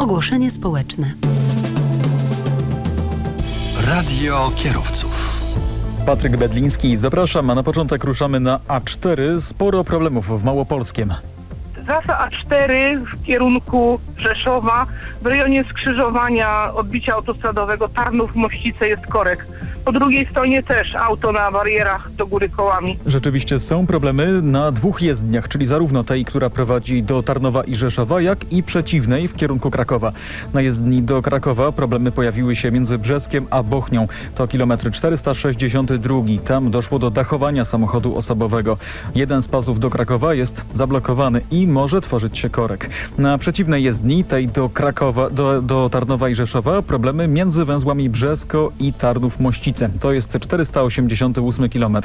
Ogłoszenie społeczne. Radio kierowców. Patryk Bedliński, zapraszam, a na początek ruszamy na A4. Sporo problemów w Małopolskiem. Trasa A4 w kierunku Rzeszowa w rejonie skrzyżowania odbicia autostradowego Tarnów-Mościce jest korek. Po drugiej stronie też auto na barierach do góry kołami. Rzeczywiście są problemy na dwóch jezdniach, czyli zarówno tej, która prowadzi do Tarnowa i Rzeszowa, jak i przeciwnej w kierunku Krakowa. Na jezdni do Krakowa problemy pojawiły się między Brzeskiem a Bochnią. To kilometr 462. Tam doszło do dachowania samochodu osobowego. Jeden z pasów do Krakowa jest zablokowany i może tworzyć się korek. Na przeciwnej jezdni, tej do Krakowa, do, do Tarnowa i Rzeszowa, problemy między węzłami Brzesko i To jest 488 km.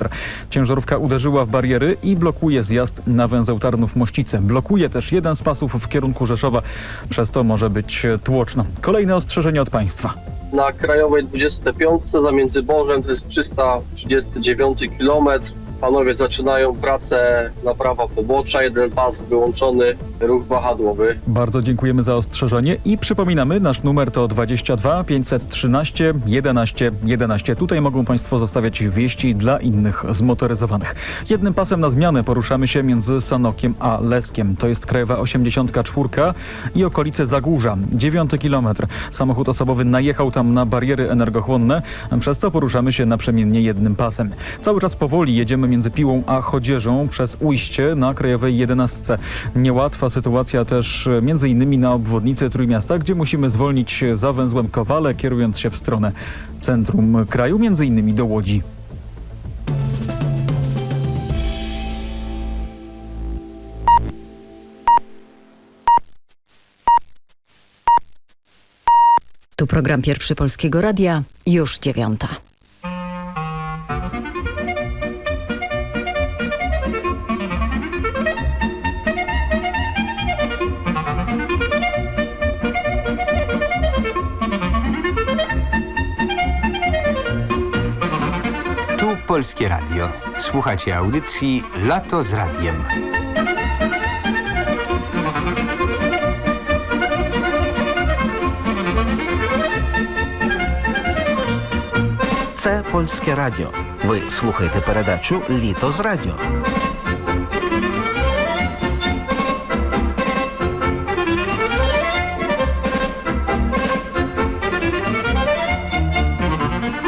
Ciężarówka uderzyła w bariery i blokuje zjazd na węzeł Tarnów-Mościce. Blokuje też jeden z pasów w kierunku Rzeszowa, przez to może być tłoczno. Kolejne ostrzeżenie od państwa. Na krajowej 25 za Międzybożem to jest 339 km. Panowie zaczynają pracę naprawa pobocza, jeden pas wyłączony, ruch wahadłowy. Bardzo dziękujemy za ostrzeżenie i przypominamy, nasz numer to 22 513 11 11. Tutaj mogą Państwo zostawiać wieści dla innych zmotoryzowanych. Jednym pasem na zmianę poruszamy się między Sanokiem a Leskiem. To jest Krajowa 84 i okolice Zagórza. 9 kilometr. Samochód osobowy najechał tam na bariery energochłonne, przez co poruszamy się naprzemiennie jednym pasem. Cały czas powoli jedziemy między Piłą a Chodzieżą przez ujście na Krajowej 11. Niełatwa sytuacja też e, między innymi na obwodnicy Trójmiasta, gdzie musimy zwolnić za węzłem Kowale, kierując się w stronę centrum kraju, między innymi do Łodzi. Tu program Pierwszy Polskiego Radia, już dziewiąta. Polskie Radio. Słuchacie audycji Lato z Radiem. Це польське радіо. Ви слухаєте передачу Літо з радіо.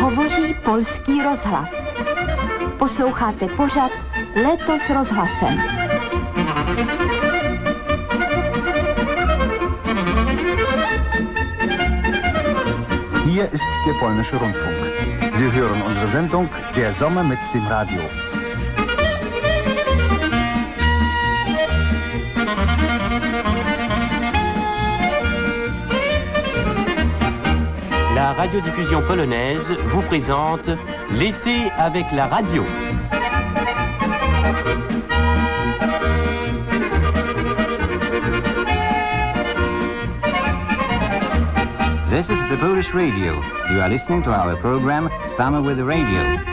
Говорить polski rozhlas. Posloucháte pořad Leto s rozhlasem. Hier ist der polnische Rundfunk. Sie hören unsere Sendung Der Sommer mit dem Radio. La radiodiffusion polonaise vous présente L'été avec la radio. This is the Polish Radio. You are listening to our program Summer with the Radio.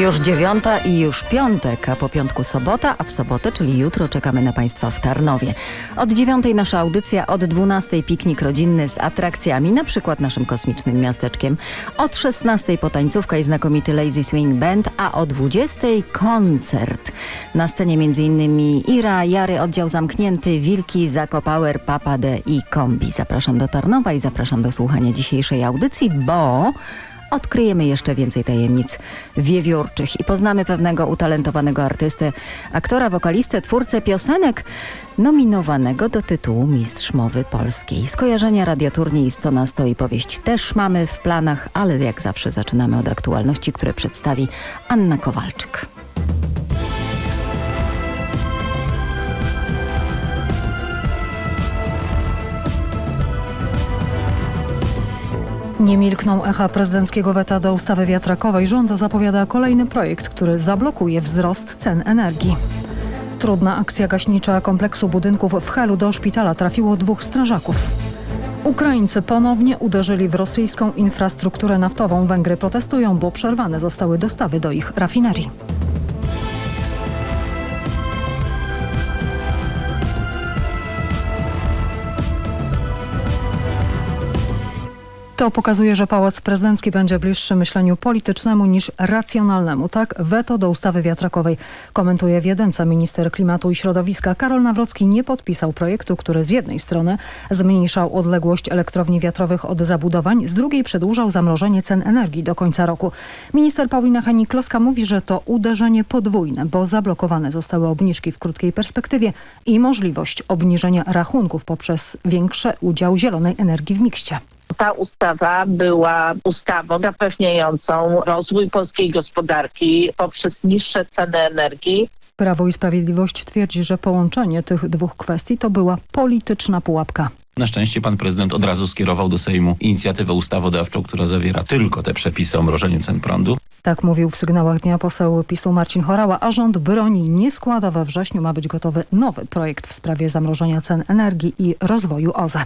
Już dziewiąta i już piątek, a po piątku sobota, a w sobotę, czyli jutro, czekamy na Państwa w Tarnowie. Od dziewiątej nasza audycja, od dwunastej piknik rodzinny z atrakcjami, na przykład naszym kosmicznym miasteczkiem. Od szesnastej potańcówka i znakomity Lazy Swing Band, a o dwudziestej koncert. Na scenie m.in. Ira, Jary, oddział zamknięty, Wilki, Zakopower, Papa de i Kombi. Zapraszam do Tarnowa i zapraszam do słuchania dzisiejszej audycji, bo odkryjemy jeszcze więcej tajemnic wiewiórczych i poznamy pewnego utalentowanego artystę, aktora, wokalistę, twórcę piosenek nominowanego do tytułu Mistrz Mowy Polskiej. Skojarzenia radioturniej 100 na 100 i powieść też mamy w planach, ale jak zawsze zaczynamy od aktualności, które przedstawi Anna Kowalczyk. Nie milkną echa prezydenckiego weta do ustawy wiatrakowej. Rząd zapowiada kolejny projekt, który zablokuje wzrost cen energii. Trudna akcja gaśnicza kompleksu budynków w Helu do szpitala trafiło dwóch strażaków. Ukraińcy ponownie uderzyli w rosyjską infrastrukturę naftową. Węgry protestują, bo przerwane zostały dostawy do ich rafinerii. To pokazuje, że Pałac Prezydencki będzie bliższy myśleniu politycznemu niż racjonalnemu. Tak, weto do ustawy wiatrakowej komentuje Wiedenca minister klimatu i środowiska. Karol Nawrocki nie podpisał projektu, który z jednej strony zmniejszał odległość elektrowni wiatrowych od zabudowań, z drugiej przedłużał zamrożenie cen energii do końca roku. Minister Paulina Henik-Kloska mówi, że to uderzenie podwójne, bo zablokowane zostały obniżki w krótkiej perspektywie i możliwość obniżenia rachunków poprzez większy udział zielonej energii w mikście. Ta ustawa była ustawą zapewniającą rozwój polskiej gospodarki poprzez niższe ceny energii. Prawo i Sprawiedliwość twierdzi, że połączenie tych dwóch kwestii to była polityczna pułapka. Na szczęście pan prezydent od razu skierował do Sejmu inicjatywę ustawodawczą, która zawiera tylko te przepisy o mrożeniu cen prądu. Tak mówił w sygnałach dnia poseł PiSu Marcin Chorała, a rząd broni nie składa. We wrześniu ma być gotowy nowy projekt w sprawie zamrożenia cen energii i rozwoju OZE.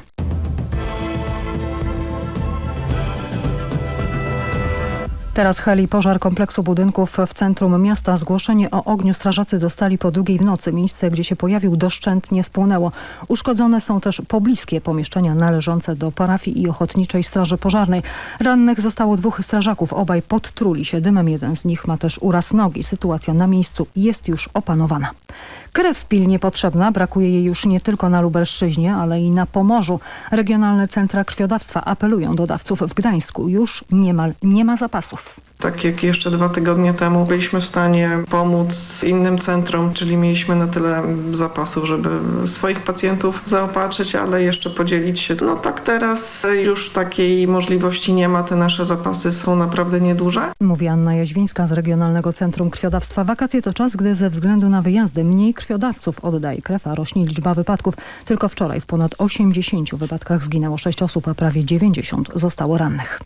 Teraz heli pożar kompleksu budynków w centrum miasta. Zgłoszenie o ogniu strażacy dostali po drugiej w nocy. Miejsce, gdzie się pojawił, doszczętnie spłonęło. Uszkodzone są też pobliskie pomieszczenia należące do parafii i Ochotniczej Straży Pożarnej. Rannych zostało dwóch strażaków. Obaj podtruli się dymem. Jeden z nich ma też uraz nogi. Sytuacja na miejscu jest już opanowana. Krew pilnie potrzebna, brakuje jej już nie tylko na Lubelszczyźnie, ale i na Pomorzu. Regionalne centra krwiodawstwa apelują do dawców w Gdańsku. Już niemal nie ma zapasów. Tak jak jeszcze dwa tygodnie temu byliśmy w stanie pomóc innym centrom, czyli mieliśmy na tyle zapasów, żeby swoich pacjentów zaopatrzyć, ale jeszcze podzielić się. No tak teraz już takiej możliwości nie ma, te nasze zapasy są naprawdę nieduże. Mówi Anna Jaźwińska z Regionalnego Centrum Krwiodawstwa. Wakacje to czas, gdy ze względu na wyjazdy mniej krwiodawców oddaje krew, a rośnie liczba wypadków. Tylko wczoraj w ponad 80 wypadkach zginęło 6 osób, a prawie 90 zostało rannych.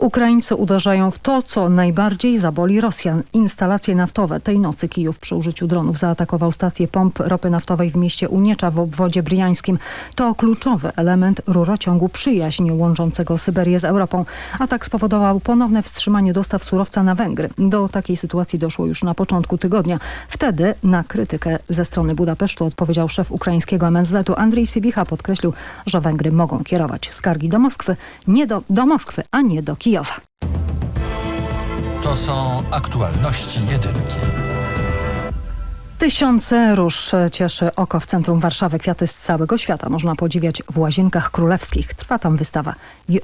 Ukraińcy uderzają w to, co najbardziej zaboli Rosjan. Instalacje naftowe. Tej nocy Kijów przy użyciu dronów zaatakował stację pomp ropy naftowej w mieście Uniecza w obwodzie briańskim. To kluczowy element rurociągu przyjaźni łączącego Syberię z Europą. Atak spowodował ponowne wstrzymanie dostaw surowca na Węgry. Do takiej sytuacji doszło już na początku tygodnia. Wtedy na krytykę ze strony Budapesztu odpowiedział szef ukraińskiego MSZ-u Andrzej Sybicha. Podkreślił, że Węgry mogą kierować skargi do Moskwy, nie do, do Moskwy, a nie do Kijowa. To są aktualności jedynki. Tysiące róż cieszy oko w centrum Warszawy. Kwiaty z całego świata można podziwiać w Łazienkach Królewskich. Trwa tam wystawa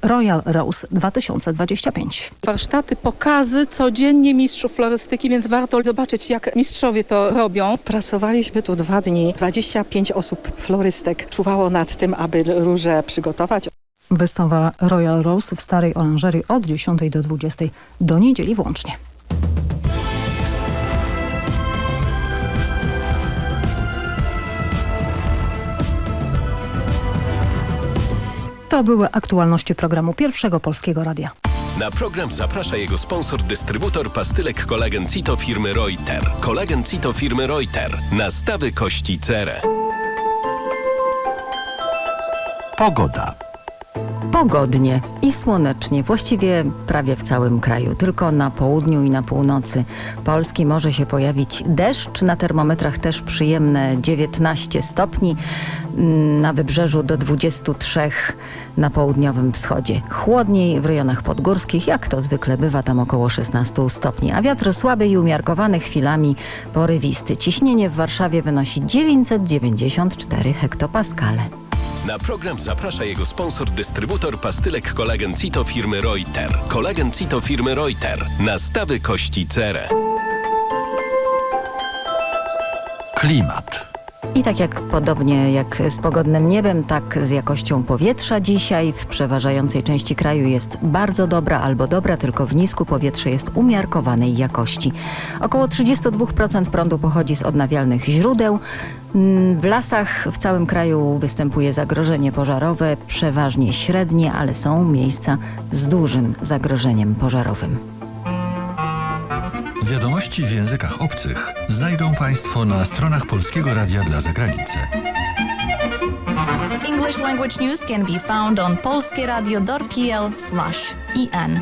Royal Rose 2025. Warsztaty, pokazy codziennie mistrzów florystyki, więc warto zobaczyć, jak mistrzowie to robią. Pracowaliśmy tu dwa dni. 25 osób florystek czuwało nad tym, aby róże przygotować. Wystawa Royal Rose w Starej Oranżerii od 10 do 20 do niedzieli włącznie. To były aktualności programu Pierwszego Polskiego Radia. Na program zaprasza jego sponsor, dystrybutor pastylek kolagen Cito firmy Reuter. Kolagen Cito firmy Reuter. Nastawy kości cerę. Pogoda. Pogodnie i słonecznie, właściwie prawie w całym kraju. Tylko na południu i na północy Polski może się pojawić deszcz. Na termometrach też przyjemne 19 stopni. Na wybrzeżu do 23 na południowym wschodzie. Chłodniej w rejonach podgórskich, jak to zwykle bywa, tam około 16 stopni. A wiatr słaby i umiarkowany chwilami porywisty. Ciśnienie w Warszawie wynosi 994 hektopaskale. Na program zaprasza jego sponsor, dystrybutor pastylek kolagen Cito firmy Reuter. Kolagen Cito firmy Reuter. Nastawy kości cerę. Klimat. I tak jak podobnie jak z pogodnym niebem, tak z jakością powietrza dzisiaj w przeważającej części kraju jest bardzo dobra albo dobra, tylko w nisku powietrze jest umiarkowanej jakości. Około 32% prądu pochodzi z odnawialnych źródeł. W lasach w całym kraju występuje zagrożenie pożarowe, przeważnie średnie, ale są miejsca z dużym zagrożeniem pożarowym. Wiadomości w językach obcych znajdą Państwo na stronach Polskiego Radia dla Zagranicy. English language news can be found on polskieradio.pl/en.